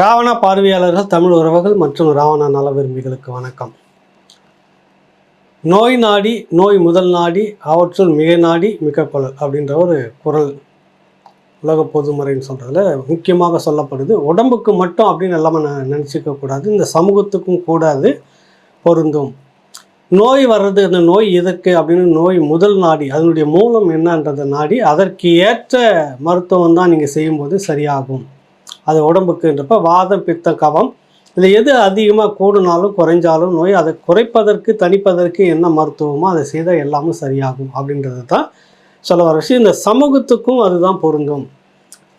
ராவணா பார்வையாளர்கள் தமிழ் உறவுகள் மற்றும் ராவணா நல விரும்பிகளுக்கு வணக்கம். நோய் நாடி நோய் முதல் நாடி அவற்றுள் மிக நாடி மிக கொள் அப்படின்ற ஒரு குரல் உலக பொதுமறைன்னு சொல்கிறதுல முக்கியமாக சொல்லப்படுது. உடம்புக்கு மட்டும் அப்படின்னு எல்லாமே நினச்சிக்க கூடாது. இந்த சமூகத்துக்கும் கூடாது. பொருந்தும். நோய் வர்றது அந்த நோய் எதற்கு அப்படின்னு நோய் முதல் நாடி அதனுடைய மூலம் என்னன்றதை நாடி அதற்கு ஏற்ற மருத்துவம் தான் நீங்கள் செய்யும்போது சரியாகும். அது உடம்புக்குன்றப்ப வாதம் பித்த கவம் இதில் எது அதிகமாக கூடினாலும் குறைஞ்சாலும் நோய் அதை குறைப்பதற்கு தணிப்பதற்கு என்ன மருத்துவமோ அதை செய்தால் எல்லாமே சரியாகும் அப்படின்றது தான் சொல்ல வர விஷயம். இந்த சமூகத்துக்கும் அதுதான் பொருந்தும்.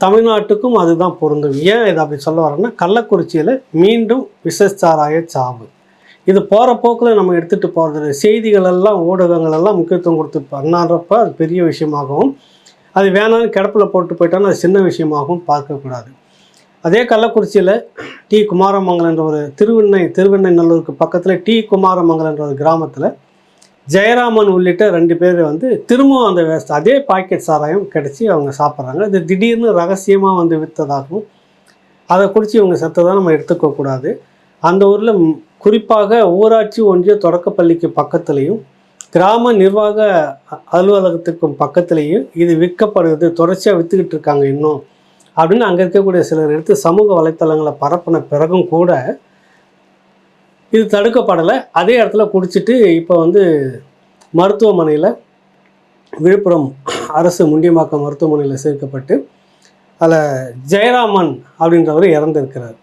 தமிழ்நாட்டுக்கும் அதுதான் பொருந்தும். ஏன் இதை அப்படி சொல்ல வரேன்னா கள்ளக்குறிச்சியில் மீண்டும் விஷச்சாராய சாவு. இது போகிற போக்கில் நம்ம எடுத்துகிட்டு போகிறது செய்திகள் எல்லாம் ஊடகங்கள் எல்லாம் முக்கியத்துவம் கொடுத்து பண்ணான்றப்ப அது பெரிய விஷயமாகவும் அது வேணாம்னு கிடப்பில் போட்டு போயிட்டாலும் அது சின்ன விஷயமாகவும் பார்க்கக்கூடாது. அதே கள்ளக்குறிச்சியில் டி. குமாரமங்கலம் என்ற ஒரு திருவெண்ணை திருவெண்ணை நல்லூருக்கு பக்கத்தில் டி. குமாரமங்கலம் என்ற ஒரு கிராமத்தில் ஜெயராமன் உள்ளிட்ட ரெண்டு பேர் வந்து திரும்பவும் அந்த வேஸ்ட் அதே பாக்கெட் சாராயம் கிடச்சி அவங்க சாப்பிட்றாங்க. இது திடீர்னு ரகசியமாக வந்து விற்றதாகவும் அதை குடித்து இவங்க செத்ததாக நம்ம எடுத்துக்கக்கூடாது அந்த ஊரில் குறிப்பாக ஊராட்சி ஒன்றிய தொடக்கப்பள்ளிக்கு பக்கத்துலேயும் கிராம நிர்வாக அலுவலகத்துக்கும் பக்கத்துலேயும் இது விற்கப்படுது. தொடர்ச்சியாக விற்றுக்கிட்டு இருக்காங்க இன்னும். அப்படின்னு அங்கே இருக்கக்கூடிய சிலர் எடுத்து சமூக வலைத்தளங்களை பரப்பின பிறகும் கூட இது தடுக்கப்படலை. அதே இடத்துல குடிச்சிட்டு இப்போ வந்து மருத்துவமனையில் விழுப்புரம் அரசு முண்டியம்பாக்கம் மருத்துவமனையில் சேர்க்கப்பட்டு அதில் ஜெயராமன் அப்படின்றவர் இறந்திருக்கிறார்.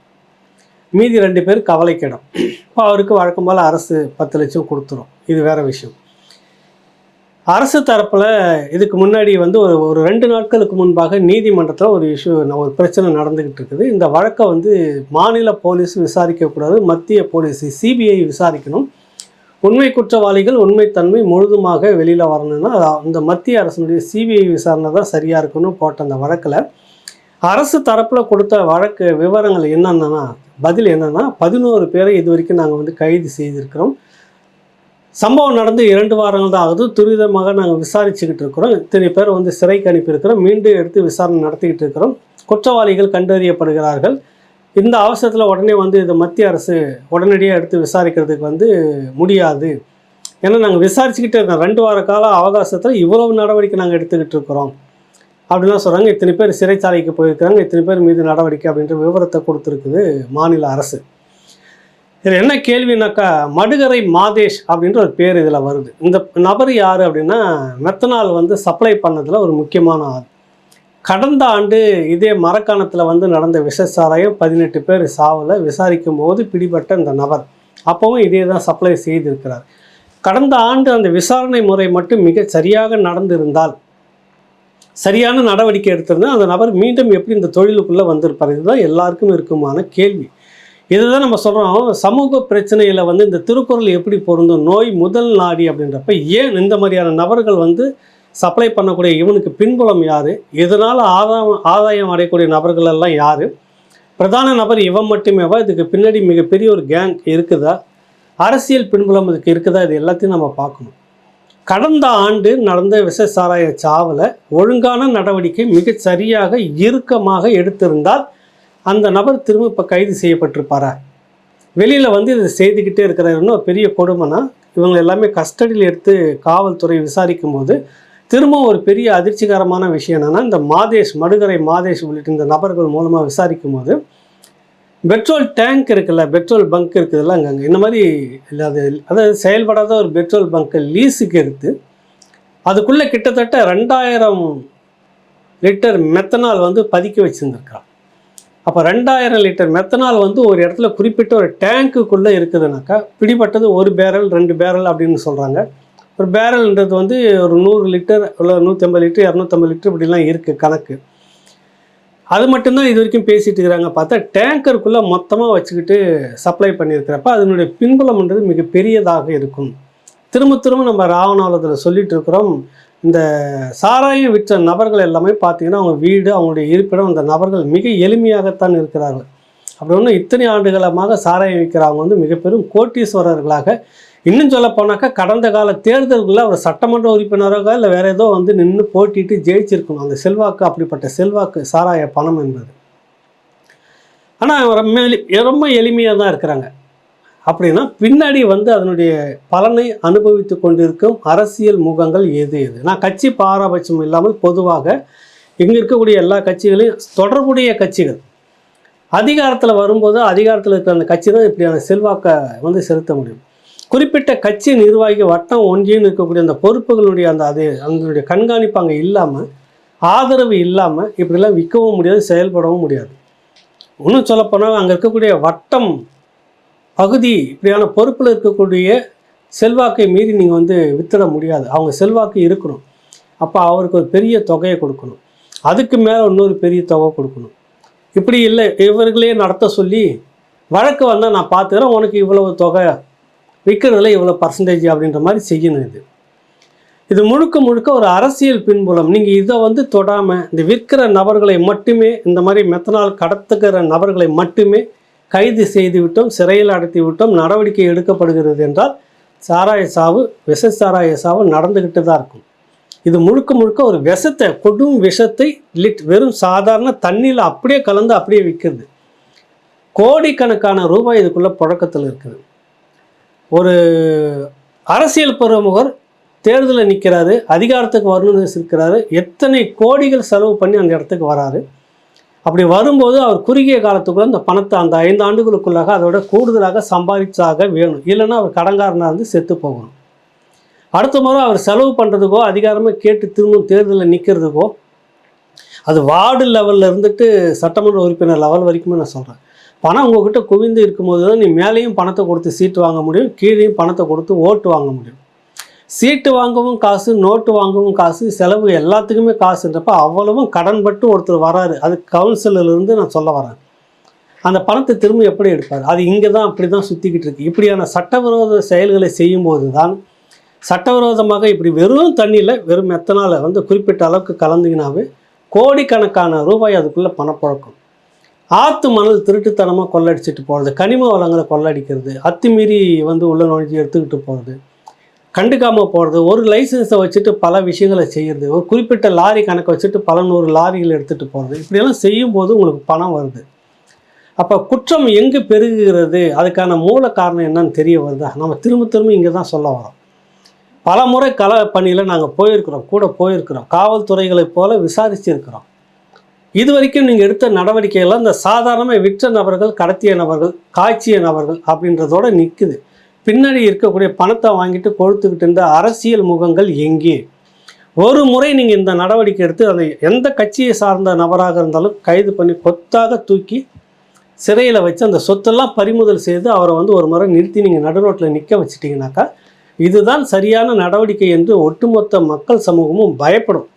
மீதி ரெண்டு பேர் கவலைக்கிடம். இப்போ அவருக்கு வழக்கம் போல் அரசு பத்து லட்சம் கொடுத்துரும். இது வேறு விஷயம். அரசு தரப்பில் இதுக்கு முன்னாடி வந்து ஒரு ஒரு ரெண்டு நாட்களுக்கு முன்பாக நீதிமன்றத்தில் ஒரு இஷ்யூ ஒரு பிரச்சனை நடந்துக்கிட்டு இருக்குது. இந்த வழக்கை வந்து மாநில போலீஸ் விசாரிக்கக்கூடாது மத்திய போலீஸ் சிபிஐ விசாரிக்கணும். உண்மை குற்றவாளிகள் உண்மைத்தன்மை முழுதுமாக வெளியில் வரணும்னா அந்த மத்திய அரசினுடைய சிபிஐ விசாரணை தான் சரியாக இருக்குன்னு போட்ட அந்த வழக்கில். அரசு தரப்பில் கொடுத்த வழக்கு விவரங்கள் என்னென்னா பதில் என்னென்னா பதினோரு பேரை இது வரைக்கும் நாங்கள் வந்து கைது செய்திருக்கிறோம். சம்பவம் நடந்து இரண்டு வாரங்கள் தான் ஆகுது துரிதமாக நாங்கள் விசாரிச்சுக்கிட்டு இருக்கிறோம். இத்தனை பேர் வந்து சிறைக்கு அனுப்பியிருக்கிறோம். மீண்டும் எடுத்து விசாரணை நடத்திக்கிட்டு இருக்கிறோம். குற்றவாளிகள் கண்டறியப்படுகிறார்கள். இந்த அவசரத்தில் உடனே வந்து இதை மத்திய அரசு உடனடியாக எடுத்து விசாரிக்கிறதுக்கு வந்து முடியாது. ஏன்னா நாங்கள் விசாரிச்சுக்கிட்டே இருக்கோம். ரெண்டு வார கால அவகாசத்தில் இவ்வளவு நடவடிக்கை நாங்கள் எடுத்துக்கிட்டு இருக்கிறோம். அப்படிலாம் சொல்கிறாங்க இத்தனை பேர் சிறைச்சாலைக்கு போயிருக்கிறாங்க. இத்தனை பேர் மீது நடவடிக்கை அப்படின்ற விவரத்தை கொடுத்துருக்குது மாநில அரசு. இதில் என்ன கேள்வினாக்கா மடுகரை மாதேஷ் அப்படின்ற ஒரு பேர் இதில் வருது. இந்த நபர் யார் அப்படின்னா மெத்தனால் வந்து சப்ளை பண்ணதில் ஒரு முக்கியமான ஆள். கடந்த ஆண்டு இதே மரக்காணத்தில் வந்து நடந்த விஷசாராயம் பதினெட்டு பேர் சாவில் விசாரிக்கும் போது பிடிபட்ட இந்த நபர். அப்போவும் இதே தான் சப்ளை செய்திருக்கிறார். கடந்த ஆண்டு அந்த விசாரணை முறை மட்டும் மிக சரியாக நடந்திருந்தால் சரியான நடவடிக்கை எடுத்திருந்தால் அந்த நபர் மீண்டும் எப்படி இந்த தொழிலுக்குள்ளே வந்திருப்பார்? இதுதான் எல்லாருக்கும் இருக்குமான கேள்வி. இதுதான் நம்ம சொல்கிறோம் சமூக பிரச்சனையில் வந்து இந்த திருக்குறள் எப்படி பொருந்தும் நோய் முதல் நாடி அப்படின்றப்ப ஏன் இந்த மாதிரியான நபர்கள் வந்து சப்ளை பண்ணக்கூடிய இவனுக்கு பின்புலம் யார்? இதனால் ஆதாயம் ஆதாயம் அடையக்கூடிய நபர்கள் எல்லாம் யார்? பிரதான நபர் இவன் மட்டுமேவா இதுக்கு பின்னாடி மிகப்பெரிய ஒரு கேங் இருக்குதா? அரசியல் பின்புலம் இதுக்கு இருக்குதா? இது எல்லாத்தையும் நம்ம பார்க்கணும். கடந்த ஆண்டு நடந்த விஷ சாராய சாவில் ஒழுங்கான நடவடிக்கை மிகச் சரியாக இறுக்கமாக எடுத்திருந்தால் அந்த நபர் திரும்ப இப்போ கைது செய்யப்பட்டிருப்பாரா? வெளியில் வந்து இதை செய்துக்கிட்டே இருக்கிறாருன்னு ஒரு பெரிய கொடுமைனா இவங்க எல்லாமே கஸ்டடியில் எடுத்து காவல்துறை விசாரிக்கும் போது திரும்ப ஒரு பெரிய அதிர்ச்சிகரமான விஷயம் என்னென்னா இந்த மாதேஷ் மடுகரை மாதேஷ் உள்ளிட்ட இந்த நபர்கள் மூலமாக விசாரிக்கும் போது பெட்ரோல் டேங்க் இருக்குல்ல பெட்ரோல் பங்க் இருக்குதுல்ல அங்கங்கே இந்த மாதிரி இல்லை அது அதாவது செயல்படாத ஒரு பெட்ரோல் பங்க்கை லீஸுக்கு எடுத்து அதுக்குள்ளே கிட்டத்தட்ட ரெண்டாயிரம் லிட்டர் மெத்தனால் வந்து பதுக்கி வச்சுருந்துருக்கிறான். அப்போ ரெண்டாயிரம் லிட்டர் மெத்தனால் வந்து ஒரு இடத்துல குறிப்பிட்ட ஒரு டேங்க்குள்ளே இருக்குதுனாக்கா பிடிப்பட்டது ஒரு பேரல் ரெண்டு பேரல் அப்படின்னு சொல்கிறாங்க ஒரு பேரல்ன்றது வந்து ஒரு நூறு லிட்டர் இல்லை நூற்றம்பது லிட்டர் இரநூத்தம்பது லிட்டர் இப்படிலாம் இருக்குது கணக்கு. அது மட்டும்தான் இது வரைக்கும் பேசிட்டு இருக்கிறாங்க. பார்த்தா டேங்கருக்குள்ளே மொத்தமாக வச்சுக்கிட்டு சப்ளை பண்ணியிருக்கிறப்ப அதனுடைய பின்புலம்ன்றது மிக பெரியதாக இருக்கும். திரும்ப திரும்ப நம்ம ராவணாவளத்தில் சொல்லிட்டு இருக்கிறோம். இந்த சாராயம் விற்ற நபர்கள் எல்லாமே பார்த்தீங்கன்னா அவங்க வீடு அவங்களுடைய இருப்பிடம் அந்த நபர்கள் மிக எளிமையாகத்தான் இருக்கிறார்கள். அப்படி ஒன்று இத்தனை ஆண்டுகளமாக சாராயம் விற்கிறவங்க வந்து மிக பெரும் கோட்டீஸ்வரர்களாக இன்னும் சொல்ல போனாக்கா கடந்த கால தேர்தல்களில் அவர் சட்டமன்ற உறுப்பினராக இல்லை வேறு ஏதோ வந்து நின்று போட்டிட்டு ஜெயிச்சிருக்கணும். அந்த செல்வாக்கு அப்படிப்பட்ட செல்வாக்கு சாராய பணம் என்பது. ஆனால் ரொம்ப எளி- ரொம்ப எளிமையாக தான் இருக்கிறாங்க. அப்படின்னா பின்னாடி வந்து அதனுடைய பலனை அனுபவித்து கொண்டிருக்கும் அரசியல் முகங்கள் எது எது? நான் கட்சி பாரபட்சம் இல்லாமல் பொதுவாக இங்கே இருக்கக்கூடிய எல்லா கட்சிகளையும் தொடர்புடைய கட்சிகள். அதிகாரத்தில் வரும்போது அதிகாரத்தில் இருக்கிற அந்த கட்சி தான் இப்படியான செல்வாக்கை வந்து செலுத்த முடியும். குறிப்பிட்ட கட்சி நிர்வாகி வட்டம் ஒன்றியம் இருக்கக்கூடிய அந்த பொறுப்புகளுடைய அந்த அது அதனுடைய கண்காணிப்பு அங்கே இல்லாமல் ஆதரவு இல்லாமல் இப்படிலாம் விற்கவும் முடியாது செயல்படவும் முடியாது. இன்னும் சொல்லப்போனால் அங்கே இருக்கக்கூடிய வட்டம் பகுதி இப்படியான பொறுப்பில் இருக்கக்கூடிய செல்வாக்கை மீறி நீங்கள் வந்து வித்துட முடியாது. அவங்க செல்வாக்கு இருக்கணும். அப்போ அவருக்கு ஒரு பெரிய தொகையை கொடுக்கணும். அதுக்கு மேலே இன்னொரு பெரிய தொகை கொடுக்கணும். இப்படி இல்லை. இவர்களே நடத்த சொல்லி வழக்கு வந்தால் நான் பார்த்துக்கிறேன் உனக்கு இவ்வளவு தொகை விற்கிறதுல இவ்வளோ பர்சன்டேஜ் அப்படின்ற மாதிரி செய்யணும் இது. இது முழுக்க முழுக்க ஒரு அரசியல் பின்புலம். நீங்கள் இதை வந்து தொடாமல் இந்த விற்கிற நபர்களை மட்டுமே இந்த மாதிரி மெத்தனால் கடத்துகிற நபர்களை மட்டுமே கைது செய்து விட்டோம் சிறையில் அடைத்து விட்டோம் நடவடிக்கை எடுக்கப்படுகிறது என்றால் சாராய சாவு விஷ சாராய சாவு நடந்துக்கிட்டு தான் இருக்கும். இது முழுக்க முழுக்க ஒரு விஷத்தை கொடும் விஷத்தை லிட் வெறும் சாதாரண தண்ணியில் அப்படியே கலந்து அப்படியே விற்கிறது. கோடிக்கணக்கான ரூபாய் இதுக்குள்ள புழக்கத்தில் இருக்குது. ஒரு அரசியல் பிரமுகர் தேர்தலில் நிற்கிறாரு அதிகாரத்துக்கு வரணும்னு இருக்கிறாரு எத்தனை கோடிகள் செலவு பண்ணி அந்த இடத்துக்கு வராரு? அப்படி வரும்போது அவர் குறுகிய காலத்துக்குள்ள அந்த பணத்தை அந்த ஐந்து ஆண்டுகளுக்குள்ளாக அதோட கூடுதலாக சம்பாதிச்சாக வேணும். இல்லைன்னா அவர் கடங்காரனாக இருந்து செத்து போகணும். அடுத்த முறை அவர் செலவு பண்ணுறதுக்கோ அதிகாரமாக கேட்டு திரும்பவும் தேர்தலில் நிற்கிறதுக்கோ அது வார்டு லெவலில் இருந்துட்டு சட்டமன்ற உறுப்பினர் லெவல் வரைக்குமே நான் சொல்கிறேன் பணம் உங்ககிட்ட குவிந்து இருக்கும்போது தான் நீ மேலேயும் பணத்தை கொடுத்து சீட்டு வாங்க முடியும் கீழேயும் பணத்தை கொடுத்து ஓட்டு வாங்க முடியும். சீட்டு வாங்கவும் காசு நோட்டு வாங்கவும் காசு செலவு எல்லாத்துக்குமே காசுன்றப்ப அவ்வளவும் கடன்பட்டு ஒருத்தர் வராரு. அது கவுன்சிலிருந்து நான் சொல்ல வரேன். அந்த பணத்தை திரும்ப எப்படி எடுப்பார்? அது இங்கே தான் அப்படி தான் சுற்றிக்கிட்டு இருக்கு. இப்படியான சட்டவிரோத செயல்களை செய்யும்போது தான் சட்டவிரோதமாக இப்படி வெறும் தண்ணியில் வெறும் மெத்தனால் வந்து குறிப்பிட்ட அளவுக்கு கலந்தீங்கன்னாவே கோடிக்கணக்கான ரூபாய் அதுக்குள்ளே பணப்புழக்கம். ஆற்று மணல் திருட்டுத்தனமாக கொள்ளடிச்சிட்டு போகிறது கனிம வளங்களை கொள்ளடிக்கிறது அத்துமீறி வந்து உள்ள நுழைஞ்சி எடுத்துக்கிட்டு போகிறது கண்டுக்காமல் போகிறது ஒரு லைசன்ஸை வச்சுட்டு பல விஷயங்களை செய்கிறது ஒரு குறிப்பிட்ட லாரி கணக்கை வச்சுட்டு பல நூறு லாரிகள் எடுத்துகிட்டு போகிறது இப்படியெல்லாம் செய்யும்போது உங்களுக்கு பணம் வருது. அப்போ குற்றம் எங்கே பெருகுகிறது? அதுக்கான மூல காரணம் என்னன்னு தெரிய வருதா? நம்ம திரும்ப திரும்ப இங்கே தான் சொல்ல வரோம். பல முறை கல பணியில் நாங்கள் போயிருக்கிறோம் கூட போயிருக்கிறோம் காவல்துறைகளைப் போல விசாரிச்சிருக்கிறோம். இது வரைக்கும் நீங்கள் எடுத்த நடவடிக்கைகள்லாம் இந்த சாதாரணமாக விற்ற நபர்கள் கடத்திய நபர்கள் காய்ச்சிய நபர்கள் அப்படின்றதோட நிற்குது பின்னாடி இருக்கக்கூடிய பணத்தை வாங்கிட்டு கொழுத்துக்கிட்டு இருந்த அரசியல் முகங்கள் எங்கே? ஒரு முறை நீங்கள் இந்த நடவடிக்கை எடுத்து அதை எந்த கட்சியை சார்ந்த நபராக இருந்தாலும் கைது பண்ணி கொத்தாக தூக்கி சிறையில் வச்சு அந்த சொத்தெல்லாம் பறிமுதல் செய்து அவரை வந்து ஒரு முறை நிறுத்தி நீங்கள் நடுரோட்டில் நிற்க வச்சிட்டிங்கனாக்கா இதுதான் சரியான நடவடிக்கை என்று ஒட்டுமொத்த மக்கள் சமூகமும் பயப்படும்.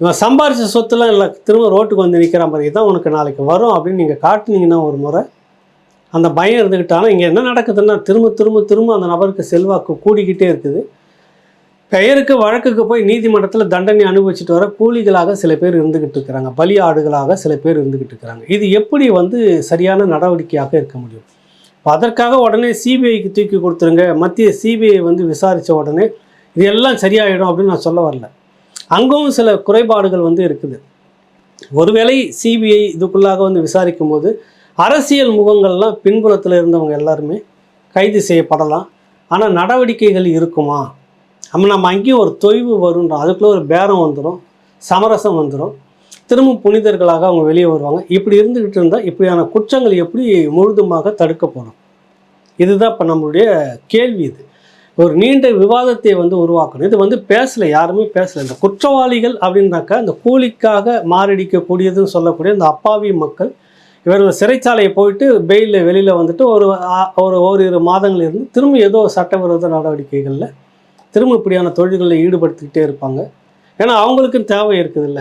இவன் சம்பாரித்த சொத்துலாம் இல்லை திரும்ப ரோட்டுக்கு வந்து நிற்கிறான் பாரு இதான் உனக்கு நாளைக்கு வரும் அப்படின்னு நீங்கள் காட்டினீங்கன்னா ஒரு முறை அந்த பயம் இருந்துக்கிட்டாலும் இங்கே என்ன நடக்குதுன்னா திரும்ப திரும்ப திரும்ப அந்த நபருக்கு செல்வாக்கு கூடிக்கிட்டே இருக்குது. பெயருக்கு வழக்குக்கு போய் நீதிமன்றத்தில் தண்டனை அனுபவிச்சுட்டு வர கூலிகளாக சில பேர் இருந்துக்கிட்டு இருக்கிறாங்க. பலி ஆடுகளாக சில பேர் இருந்துக்கிட்டு இருக்கிறாங்க. இது எப்படி வந்து சரியான நடவடிக்கையாக இருக்க முடியும்? அதற்காக உடனே சிபிஐக்கு தூக்கி கொடுத்துருங்க. மத்திய சிபிஐ வந்து விசாரித்த உடனே இது எல்லாம் சரியாயிடும் அப்படின்னு நான் சொல்ல வரல. அங்கும் சில குறைபாடுகள் வந்து இருக்குது. ஒருவேளை சிபிஐ இதுக்குள்ளாக வந்து விசாரிக்கும் போது அரசியல் முகங்கள்லாம் பின்புலத்தில் இருந்தவங்க எல்லாருமே கைது செய்யப்படலாம். ஆனால் நடவடிக்கைகள் இருக்குமா? நம்ம நம்ம அங்கேயும் ஒரு தொய்வு வருன்றோம் அதுக்குள்ளே ஒரு பேரம் வந்துடும் சமரசம் வந்துடும் திரும்ப புனிதர்களாக அவங்க வெளியே வருவாங்க. இப்படி இருந்துக்கிட்டு இருந்தால் இப்படியான குற்றங்கள் எப்படி முழுதுமாக தடுக்கப்படும்? இதுதான் இப்போ நம்மளுடைய கேள்வி இது. ஒரு நீண்ட விவாதத்தை வந்து உருவாக்கணும். இது வந்து பேசலை யாருமே பேசலை. இந்த குற்றவாளிகள் அப்படின்னாக்கா இந்த கூலிக்காக மாரடிக்கக்கூடியதுன்னு சொல்லக்கூடிய இந்த அப்பாவி மக்கள் இவர்கள் சிறைச்சாலையை போயிட்டு பெயிலில் வெளியில் வந்துட்டு ஒரு ஒரு ஓரிரு மாதங்கள் இருந்து திரும்ப ஏதோ சட்டவிரோத நடவடிக்கைகளில் திரும்ப இப்படியான தொழில்களில் ஈடுபடுத்திக்கிட்டே இருப்பாங்க. ஏன்னா அவங்களுக்கும் தேவை இருக்குதுல்ல.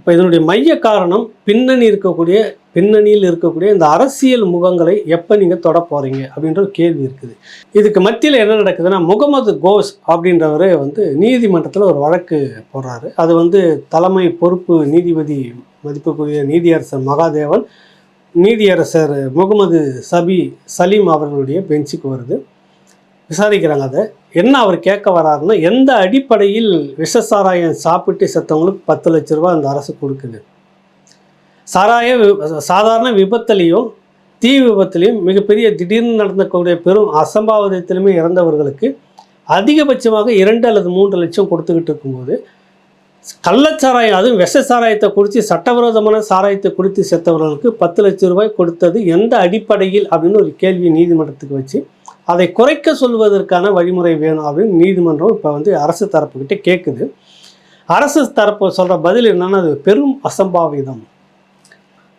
அப்போ இதனுடைய மைய காரணம் பின்னணி இருக்கக்கூடிய பின்னணியில் இருக்கக்கூடிய இந்த அரசியல் முகங்களை எப்போ நீங்கள் தொட போகிறீங்க அப்படின்ற ஒரு கேள்வி இருக்குது. இதுக்கு மத்தியில் என்ன நடக்குதுன்னா முகமது கோஸ் அப்படின்றவர் வந்து நீதிமன்றத்தில் ஒரு வழக்கு போடுறாரு. அது வந்து தலைமை பொறுப்பு நீதிபதி மதிப்புக்குரிய நீதியரசர் மகாதேவன் நீதியரசர் முகமது சபி சலீம் அவர்களுடைய பெஞ்சுக்கு வருது. விசாரிக்கிறாங்க அதை. என்ன அவர் கேட்க வராருன்னா எந்த அடிப்படையில் விஷசாராயம் சாப்பிட்டு செத்தவங்களுக்கு பத்து லட்ச ரூபா அந்த அரசு கொடுக்குது? சாராய சாதாரண விபத்துலேயும் தீ விபத்துலேயும் மிகப்பெரிய திடீர்னு நடந்தக்கூடிய பெரும் அசம்பாவிதத்திலுமே இறந்தவர்களுக்கு அதிகபட்சமாக இரண்டு அல்லது மூன்று லட்சம் கொடுத்துக்கிட்டு இருக்கும்போது கள்ளச்சாராயம் அதுவும் விஷ சாராயத்தை குறித்து சட்டவிரோதமான சாராயத்தை குறித்து செத்தவர்களுக்கு பத்து லட்சம் ரூபாய் கொடுத்தது எந்த அடிப்படையில் அப்படின்னு ஒரு கேள்வி நீதிமன்றத்துக்கு வச்சு அதை குறைக்க சொல்வதற்கான வழிமுறை வேணும் அப்படின்னு நீதிமன்றம் இப்போ வந்து அரசு தரப்புக்கிட்ட கேட்குது அரசு தரப்பு சொல்கிற பதில் என்னென்னா அது பெரும் அசம்பாவிதம்.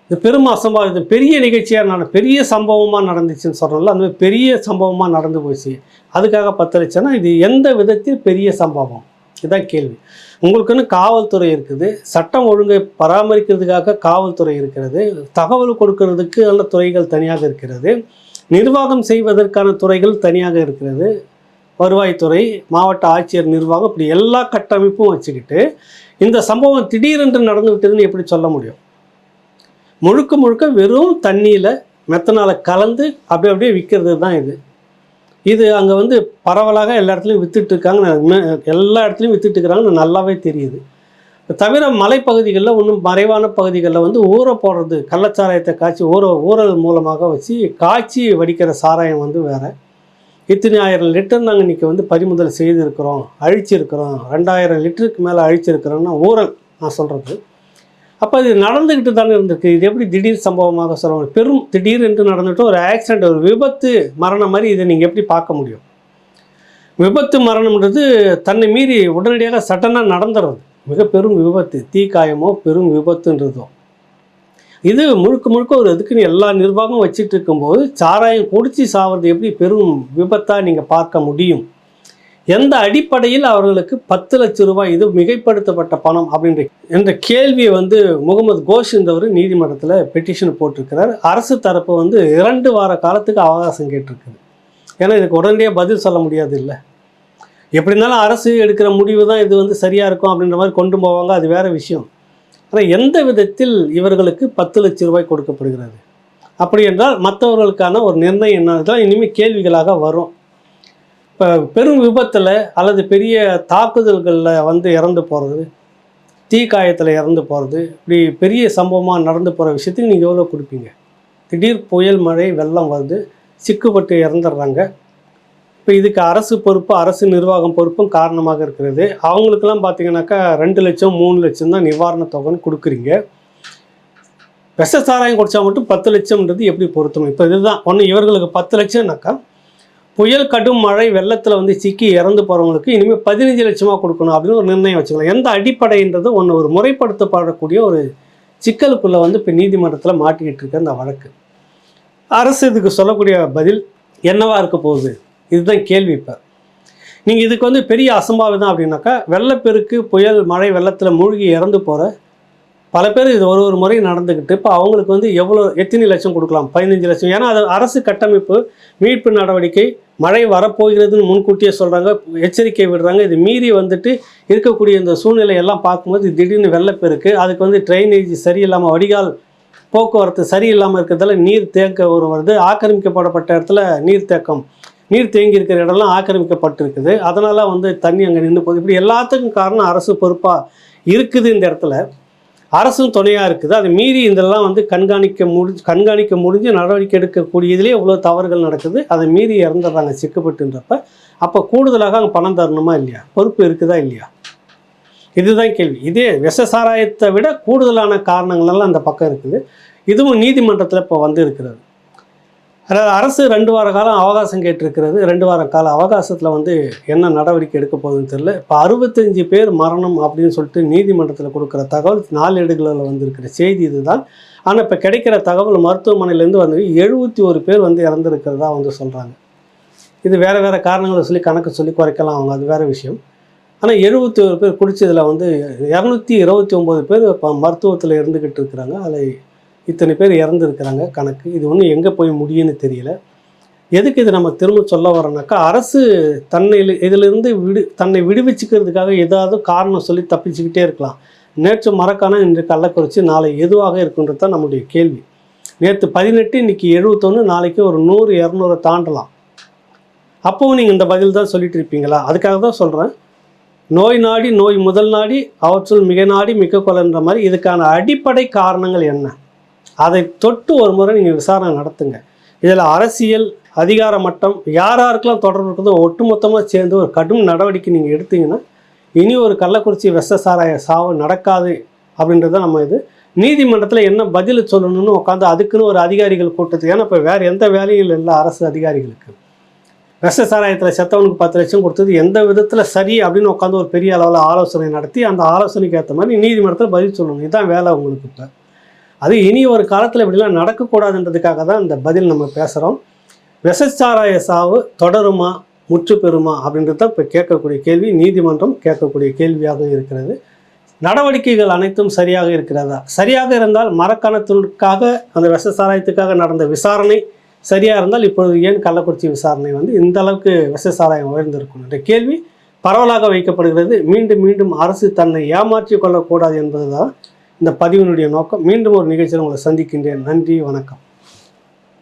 இது பெரும் அசம்பாவிதம். பெரிய நிகழ்ச்சியாக நட பெரிய சம்பவமாக நடந்துச்சுன்னு சொல்கிறோம்ல அந்த மாதிரி பெரிய சம்பவமாக நடந்து போச்சு. அதுக்காக பத்து லட்சம்னா இது எந்த விதத்தில் பெரிய சம்பவம்? இதுதான் கேள்வி. உங்களுக்குன்னு காவல்துறை இருக்குது. சட்டம் ஒழுங்கை பராமரிக்கிறதுக்காக காவல்துறை இருக்கிறது. தகவல் கொடுக்கறதுக்கு நல்ல துறைகள் தனியாக இருக்கிறது. நிர்வாகம் செய்வதற்கான துறைகள் தனியாக இருக்கிறது. வருவாய்த்துறை மாவட்ட ஆட்சியர் நிர்வாகம் இப்படி எல்லா கட்டமைப்பும் வச்சுக்கிட்டு இந்த சம்பவம் திடீரென்று நடந்து விட்டதுன்னு எப்படி சொல்ல முடியும்? முழுக்க முழுக்க வெறும் தண்ணியில் மெத்தனால கலந்து அப்படி அப்படியே விற்கிறது தான் இது. இது அங்கே வந்து பரவலாக எல்லா இடத்துலையும் வித்துட்டு இருக்காங்க. எல்லா இடத்துலையும் வித்துட்டு நல்லாவே தெரியுது. தவிர மலைப்பகுதிகளில் இன்னும் மறைவான பகுதிகளில் வந்து ஊற போடுறது கள்ளச்சாராயத்தை காய்ச்சி ஊற ஊறல் மூலமாக வச்சு காய்ச்சி வடிக்கிற சாராயம் வந்து வேறு. இத்தனை ஆயிரம் லிட்டர் நாங்கள் இன்றைக்கி வந்து பறிமுதல் செய்திருக்கிறோம் அழிச்சிருக்கிறோம். ரெண்டாயிரம் லிட்டருக்கு மேலே அழிச்சிருக்கிறோம்னா ஊறல் நான் சொல்கிறது அப்போ இது நடந்துக்கிட்டு தானே இருந்திருக்கு. இது எப்படி திடீர் சம்பவமாக சொல்லுவாங்க பெரும் திடீர் என்று நடந்துட்டு ஒரு ஆக்சிடென்ட் ஒரு விபத்து மரணம் மாதிரி இதை நீங்கள் எப்படி பார்க்க முடியும்? விபத்து மரணம்ன்றது தன்னை மீறி உடனடியாக சட்டனாக நடந்துடுறது. மிக பெரும் விபத்து தீக்காயமோ பெரும் விபத்துன்றதோ இது முழுக்க முழுக்க ஒரு இதுக்குன்னு எல்லா நிர்வாகமும் வச்சுட்டு இருக்கும்போது சாராயம் குடிச்சு சாவது எப்படி பெரும் விபத்தாக நீங்கள் பார்க்க முடியும்? எந்த அடிப்படையில் அவர்களுக்கு பத்து லட்சம் ரூபாய் இது மிகைப்படுத்தப்பட்ட பணம் அப்படின்ற என்ற கேள்வியை வந்து முகமது கோஷ் என்றவர் நீதிமன்றத்தில் பெட்டிஷன் போட்டிருக்கிறார். அரசு தரப்பு வந்து இரண்டு வார காலத்துக்கு அவகாசம் கேட்டிருக்குது. ஏன்னா இதுக்கு உடனடியாக பதில் சொல்ல முடியாது இல்லை எப்படி இருந்தாலும் அரசு எடுக்கிற முடிவு தான் இது வந்து சரியாக இருக்கும் அப்படின்ற மாதிரி கொண்டு போவாங்க. அது வேறு விஷயம். ஆனால் எந்த விதத்தில் இவர்களுக்கு பத்து லட்சம் ரூபாய் கொடுக்கப்படுகிறது? அப்படி என்றால் மற்றவர்களுக்கான ஒரு நிர்ணயம் என்ன தான் இனிமேல் கேள்விகளாக வரும். இப்போ பெரும் விபத்தில் அல்லது பெரிய தாக்குதல்களில் வந்து இறந்து போகிறது தீக்காயத்தில் இறந்து போகிறது இப்படி பெரிய சம்பவமாக நடந்து போகிற விஷயத்துக்கு நீங்கள் எவ்வளோ கொடுப்பீங்க? திடீர் புயல் மழை வெள்ளம் வருது சிக்குப்பட்டு இறந்துடுறாங்க. இப்போ இதுக்கு அரசு பொறுப்பு அரசு நிர்வாகம் பொறுப்பும் காரணமாக இருக்கிறது. அவங்களுக்கெல்லாம் பார்த்தீங்கன்னாக்கா ரெண்டு லட்சம் மூணு லட்சம் தான் நிவாரண தொகைன்னு கொடுக்குறீங்க. விஷ சாராயம் குடித்தா மட்டும் பத்து லட்சம்ன்றது எப்படி பொருத்தம்? இப்போ இதுதான். ஒன்று இவர்களுக்கு பத்து லட்சம்னாக்கா புயல் கடும் மழை வெள்ளத்தில் வந்து சிக்கி இறந்து போகிறவங்களுக்கு இனிமேல் பதினஞ்சு லட்சமாக கொடுக்கணும் அப்படின்னு ஒரு நிர்ணயம் வச்சுக்கலாம். எந்த அடிப்படைன்றது ஒன்று ஒரு முறைப்படுத்தப்படக்கூடிய ஒரு சிக்கலுக்குள்ளே வந்து இப்போ நீதிமன்றத்தில் மாட்டிக்கிட்டு இருக்க அந்த வழக்கு. அரசு இதுக்கு சொல்லக்கூடிய பதில் என்னவாக இருக்க போகுது? இதுதான் கேள்வி இப்போ. நீங்கள் இதுக்கு வந்து பெரிய அசம்பாவிதம் அப்படின்னாக்கா வெள்ளப்பெருக்கு புயல் மழை வெள்ளத்தில் மூழ்கி இறந்து போகிற பல பேர் இது ஒரு ஒரு முறை நடந்துக்கிட்டு இப்போ அவங்களுக்கு வந்து எவ்வளோ எத்தனை லட்சம் கொடுக்கலாம்? பதினஞ்சு லட்சம். ஏன்னா அது அரசு கட்டமைப்பு மீட்பு நடவடிக்கை மழை வரப்போகிறதுன்னு முன்கூட்டியே சொல்கிறாங்க எச்சரிக்கை விடுறாங்க. இது மீறி வந்துட்டு இருக்கக்கூடிய இந்த சூழ்நிலை எல்லாம் பார்க்கும்போது திடீர்னு வெள்ளப்பெருக்கு அதுக்கு வந்து ட்ரைனேஜ் சரியில்லாமல் வடிகால் போக்குவரத்து சரியில்லாமல் இருக்கிறதால நீர் தேக்க ஒரு வருது. ஆக்கிரமிக்கப்படப்பட்ட இடத்துல நீர் தேக்கம். நீர் தேங்கி இருக்கிற இடம்லாம் ஆக்கிரமிக்கப்பட்டிருக்குது. அதனால் வந்து தண்ணி அங்கே நின்று போகுது. இப்படி எல்லாத்துக்கும் காரணம் அரசு பொறுப்பாக இருக்குது இந்த இடத்துல. அரசும் துணையாக இருக்குது. அதை மீறி இதெல்லாம் வந்து கண்காணிக்க முடிஞ்சு கண்காணிக்க முடிஞ்சு நடவடிக்கை எடுக்கக்கூடியதுலேயே இவ்வளோ தவறுகள் நடக்குது. அதை மீறி இறந்துடுறாங்க சிக்கப்பட்டுன்றப்ப. அப்போ கூடுதலாக அங்கே பணம் தரணுமா இல்லையா? பொறுப்பு இருக்குதா இல்லையா? இதுதான் கேள்வி. இதே விஷ சாராயத்தை விட கூடுதலான காரணங்கள் எல்லாம் அந்த பக்கம் இருக்குது. இதுவும் நீதிமன்றத்தில் இப்போ வந்து இருக்கிறது. அதாவது அரசு ரெண்டு வார காலம் அவகாசம் கேட்டிருக்கிறது. ரெண்டு வார கால அவகாசத்தில் வந்து என்ன நடவடிக்கை எடுக்க போகுதுன்னு தெரியல. இப்போ அறுபத்தஞ்சு பேர் மரணம் அப்படின்னு சொல்லிட்டு நீதிமன்றத்தில் கொடுக்குற தகவல் நாளேடுகளில் வந்திருக்கிற செய்தி இதுதான். ஆனால் இப்போ கிடைக்கிற தகவல் மருத்துவமனையிலேருந்து வந்து எழுபத்தி ஒரு பேர் வந்து இறந்துருக்கிறதா வந்து சொல்கிறாங்க இது வேறு வேறு காரணங்களை சொல்லி கணக்கு சொல்லி குறைக்கலாம் அவங்க. அது வேறு விஷயம். ஆனால் எழுபத்தி ஒரு பேர் குடித்ததில் வந்து இரநூத்தி இருபத்தி ஒம்பது பேர் இப்போ மருத்துவத்தில் இருந்துக்கிட்டு இருக்கிறாங்க. அதில் இத்தனை பேர் இறந்துருக்கிறாங்க கணக்கு. இது ஒன்றும் எங்கே போய் முடியும்னு தெரியல. எதுக்கு இது நம்ம திரும்ப சொல்ல வரோம்னாக்கா அரசு தன்னை இதிலிருந்து விடு தன்னை விடுவிச்சுக்கிறதுக்காக ஏதாவது காரணம் சொல்லி தப்பிச்சுக்கிட்டே இருக்கலாம். நேற்று மறக்கான இன்று கள்ளக்குறிச்சி நாளை எதுவாக இருக்குன்றது தான் நம்முடைய கேள்வி. நேற்று பதினெட்டு இன்றைக்கி எழுபத்தொன்று நாளைக்கு ஒரு நூறு இரநூறு தாண்டலாம். அப்போவும் நீங்கள் இந்த பதில் தான் சொல்லிட்டு இருப்பீங்களா? அதுக்காக தான் சொல்கிறேன் நோய் நாடி நோய் முதல் நாடி அவற்றுள் மிக நாடி மிக கொலைன்ற மாதிரி இதுக்கான அடிப்படை காரணங்கள் என்ன? அதை தொட்டு ஒரு முறை நீங்கள் விசாரணை நடத்துங்க. இதில் அரசியல் அதிகார மட்டம் யார் யாருக்கெல்லாம் தொடர்பு இருக்குதோ ஒட்டுமொத்தமாக சேர்ந்து ஒரு கடும் நடவடிக்கை நீங்கள் எடுத்தீங்கன்னா இனி ஒரு கள்ளக்குறிச்சி வெச சாராய சாவு நடக்காது அப்படின்றது நம்ம இது. நீதிமன்றத்தில் என்ன பதில் சொல்லணும்னு உட்காந்து அதுக்குன்னு ஒரு அதிகாரிகள் கூட்டத்துக்கு ஏன்னா இப்போ வேறு எந்த வேலையும் இல்லை அரசு அதிகாரிகளுக்கு. விஷ சாராயத்தில் செத்தவனுக்கு பத்து லட்சம் கொடுத்தது எந்த விதத்தில் சரி அப்படின்னு உட்காந்து ஒரு பெரிய அளவில் ஆலோசனை நடத்தி அந்த ஆலோசனைக்கு ஏற்ற மாதிரி நீதிமன்றத்தில் பதில் சொல்லணும். இதுதான் வேலை உங்களுக்கு இப்போ. அது இனி ஒரு காலத்தில் இப்படிலாம் நடக்கக்கூடாதுன்றதுக்காக தான் இந்த பதில் நம்ம பேசுகிறோம் விஷச்சாராய சாவு தொடருமா? முற்று பெறுமா அப்படின்றது தான் இப்போ கேட்கக்கூடிய கேள்வி. நீதிமன்றம் கேட்கக்கூடிய கேள்வியாக இருக்கிறது. நடவடிக்கைகள் அனைத்தும் சரியாக இருக்கிறதா? சரியாக இருந்தால் மரக்கணத்திற்காக அந்த விஷ சாராயத்துக்காக நடந்த விசாரணை சரியாக இருந்தால் இப்பொழுது ஏன் கள்ளக்குறிச்சி விசாரணை வந்து இந்த அளவுக்கு விஷ சாராயம் உயர்ந்திருக்கும் என்ற கேள்வி பரவலாக வைக்கப்படுகிறது. மீண்டும் மீண்டும் அரசு தன்னை ஏமாற்றிக் கொள்ளக்கூடாது என்பதுதான் இந்த பதிவினுடைய நோக்கம் மீண்டும் ஒரு நிகழ்ச்சியில் உங்களை சந்திக்கின்றேன். நன்றி வணக்கம்.